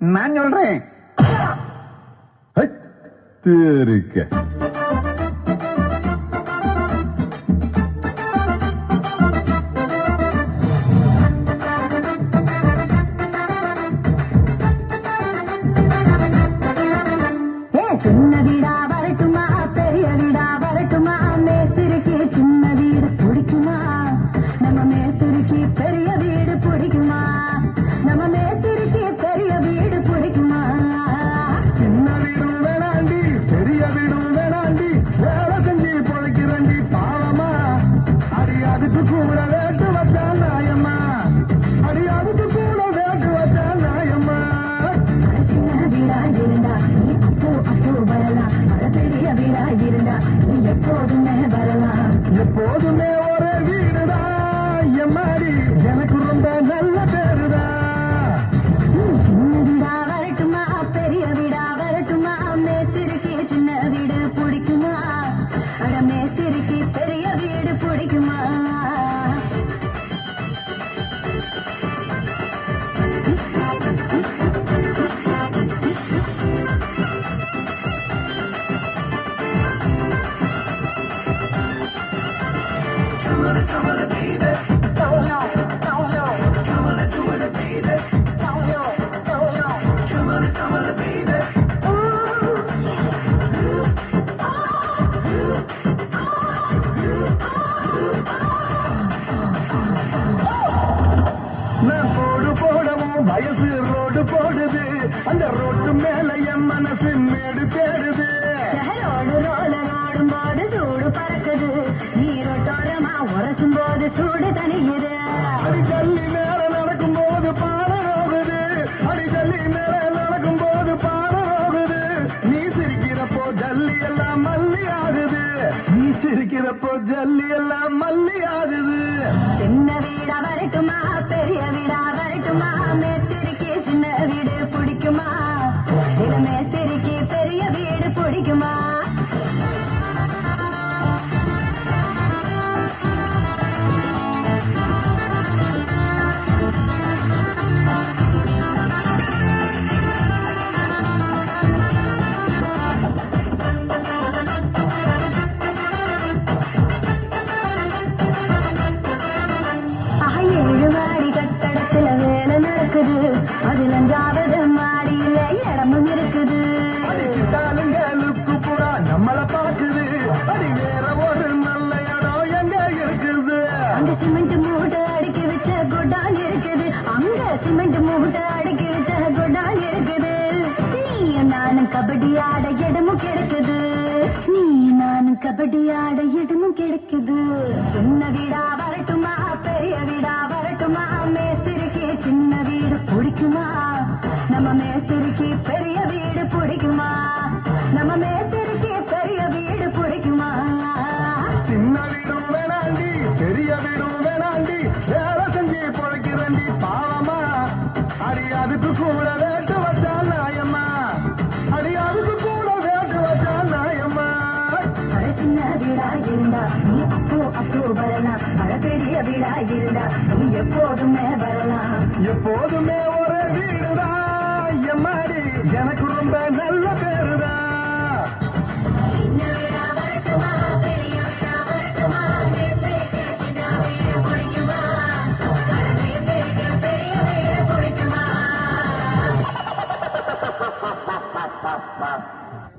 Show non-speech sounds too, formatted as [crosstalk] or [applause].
நான் சொல்றேன் இருக்க எப்போதுமே ஒரே வீடுதான் எம்மாடி எனக்கு ரொம்ப நல்ல பெரிய வீடு வயசு ரோடு போடுது. அந்த ரோட்டு மேல என் மனசு மேடு தேடுது. ரோடு ரோல ரோடும் போது சூடு பறக்குது. உரசும் போது சூடு தனியுது அடி ஜல்லி மேல நடக்கும் போது பாடரோகுது அடி ஜல்லி மேல நடக்கும் போது பாடரோகுது நீ சிரிக்கிறப்போ ஜல்லி எல்லாம் மல்லி ஆகுது. நீ சிரிக்கிறப்போ ஜல்லி எல்லாம் மல்லி ஆகுது. சின்ன வீடா வரட்டுமா அதுல அஞ்சாவது மாடியில இடமும் இருக்குது. புறா நம்மள பாக்குது அடி வேற ஒரு நல்ல இடம் எங்க இருக்குது? அங்க சிமெண்ட் மூட்டை அடுக்கி வச்ச குடான் இருக்குது. அங்க சிமெண்ட் மூட்டை அடுக்கி வச்ச குடான் இருக்குது. நீ நானும் கபடி ஆட இடமும் கிடைக்குது. நீ நானும் கபடி ஆட இடமும் கிடைக்குது. சின்ன வீடா வரட்டுமா பெரிய வீடா வரட்டுமா மேஸ்திரிக்கு சின்ன பிடிக்குமா? நம்ம மேஸ்திரிக்கு பெரிய வீடு பிடிக்குமா? நம்ம மேஸ்திரிக்கு பெரிய வீடு பிடிக்குமா? சின்ன வீடும் வேணாண்டி பெரிய வீடும் வேணாண்டி. வேலை செஞ்சு பொழைக்கிறண்டி பாவமா? அடி அதுக்கு கூட வேண்டும் சின்ன வீடா இருந்தா நீ அப்போ அப்போ வரலாம். மழை பெரிய வீடா இருந்தா நீ எப்போதுமே வரலாம். எப்போதுமே ஒரே வீடுதான் எம்மாடி எனக்கு ரொம்ப நல்ல பேருதான் [laughs]